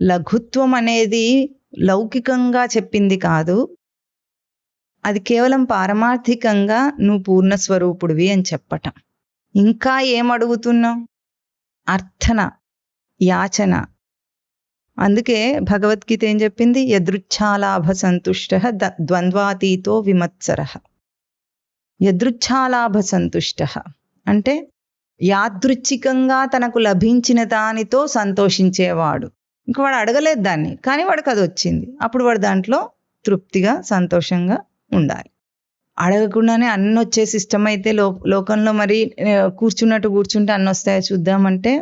లఘుత్వం అనేది లౌకికంగా చెప్పింది కాదు. అది కేవలం పారమార్థికంగా నువ్వు పూర్ణ స్వరూపుడివి అని చెప్పటం. ఇంకా ఏమడుగుతున్నావు అర్థన యాచన. అందుకే భగవద్గీత ఏం చెప్పింది? యదృచ్ఛాలాభ సంతుష్ట ద్వంద్వాతీతో విమత్సర. యదృచ్ఛాలాభ సంతుష్ట. అంటే యాదృచ్ఛికంగా తనకు లభించిన దానితో సంతోషించేవాడు. ఇంక వాడు అడగలేదు దాన్ని. కానీ వాడికి అది వచ్చింది. అప్పుడు వాడు దాంట్లో తృప్తిగా సంతోషంగా ఉండాలి. అడగకుండానే అన్ని వచ్చే సిస్టమ్ అయితే లో లోకంలో మరి కూర్చున్నట్టు కూర్చుంటే అన్ని వస్తాయో చూద్దామంటే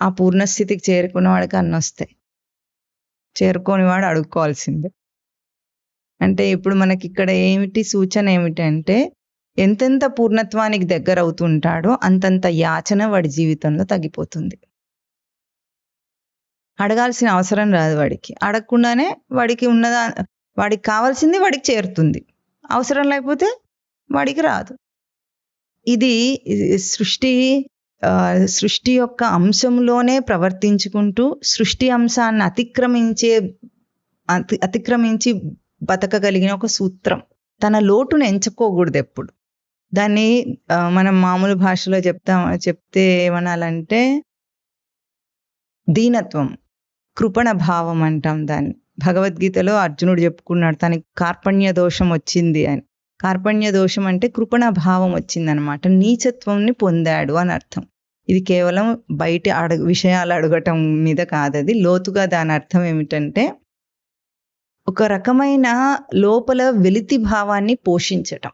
ఆ పూర్ణస్థితికి చేరుకున్న వాడికి అన్ని వస్తాయి. చేరుకోని వాడు అడుక్కోవాల్సిందే. అంటే ఇప్పుడు మనకి ఇక్కడ ఏమిటి సూచన ఏమిటంటే ఎంతెంత పూర్ణత్వానికి దగ్గర అవుతుంటాడో అంతంత యాచన వాడి జీవితంలో తగ్గిపోతుంది. అడగాల్సిన అవసరం రాదు వాడికి. అడగకుండానే వాడికి ఉన్నదా వాడికి కావాల్సింది వాడికి చేరుతుంది. అవసరం లేకపోతే వాడికి రాదు. ఇది సృష్టి సృష్టి యొక్క అంశంలోనే ప్రవర్తించుకుంటూ సృష్టి అంశాన్ని అతిక్రమించే అతి అతిక్రమించి బతకగలిగిన ఒక సూత్రం. తన లోటును ఎంచుకోకూడదు ఎప్పుడు. దాన్ని మనం మామూలు భాషలో చెప్తాం చెప్తే ఏమనాలంటే దీనత్వం. కృపణ భావం అంటాం దాన్ని. భగవద్గీతలో అర్జునుడు చెప్పుకున్నాడు తనకి కార్పణ్య దోషం వచ్చింది అని. కార్పణ్య దోషం అంటే కృపణ భావం వచ్చిందనమాట. నీచత్వంని పొందాడు అని అర్థం. ఇది కేవలం బయట అడగ విషయాలు అడగటం మీద కాదది లోతుగా దాని అర్థం ఏమిటంటే ఒక రకమైన లోపల వెలితి భావాన్ని పోషించటం.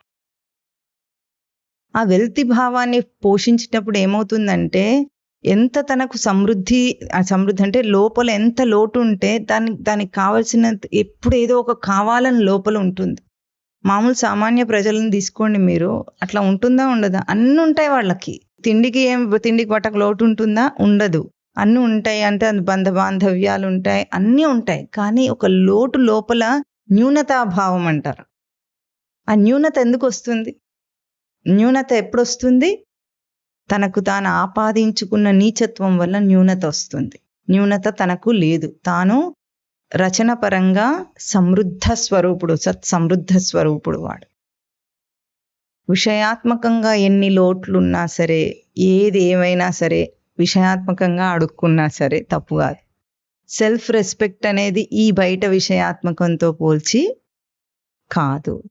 ఆ వెలితి భావాన్ని పోషించేటప్పుడు ఏమవుతుందంటే ఎంత తనకు సమృద్ధి సమృద్ధి అంటే లోపల ఎంత లోటు ఉంటే దానికి దానికి కావాల్సిన ఎప్పుడు ఏదో ఒక కావాలని లోపల ఉంటుంది. మామూలు సామాన్య ప్రజలను తీసుకోండి మీరు. అట్లా ఉంటుందా ఉండదా? అన్నీ ఉంటాయి వాళ్ళకి. తిండికి ఏం తిండికి పట్టక లోటు ఉంటుందా? ఉండదు. అన్నీ ఉంటాయి అంటే బంధ బాంధవ్యాలు ఉంటాయి అన్నీ ఉంటాయి. కానీ ఒక లోటు లోపల న్యూనతాభావం అంటారు. ఆ న్యూనత ఎందుకు వస్తుంది? న్యూనత ఎప్పుడు వస్తుంది? తనకు తాను ఆపాదించుకున్న నీచత్వం వల్ల న్యూనత వస్తుంది. న్యూనత తనకు లేదు. తాను రచన పరంగా సమృద్ధ స్వరూపుడు సత్ సమృద్ధ స్వరూపుడు వాడు. విషయాత్మకంగా ఎన్ని లోట్లున్నా సరే ఏది ఏమైనా సరే విషయాత్మకంగా అడుక్కున్నా సరే తప్పు కాదు. సెల్ఫ్ రెస్పెక్ట్ అనేది ఈ బయట విషయాత్మకంతో పోల్చి కాదు.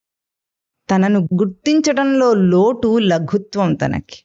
తనను గుర్తించడంలో లోటు లఘుత్వం తనకి.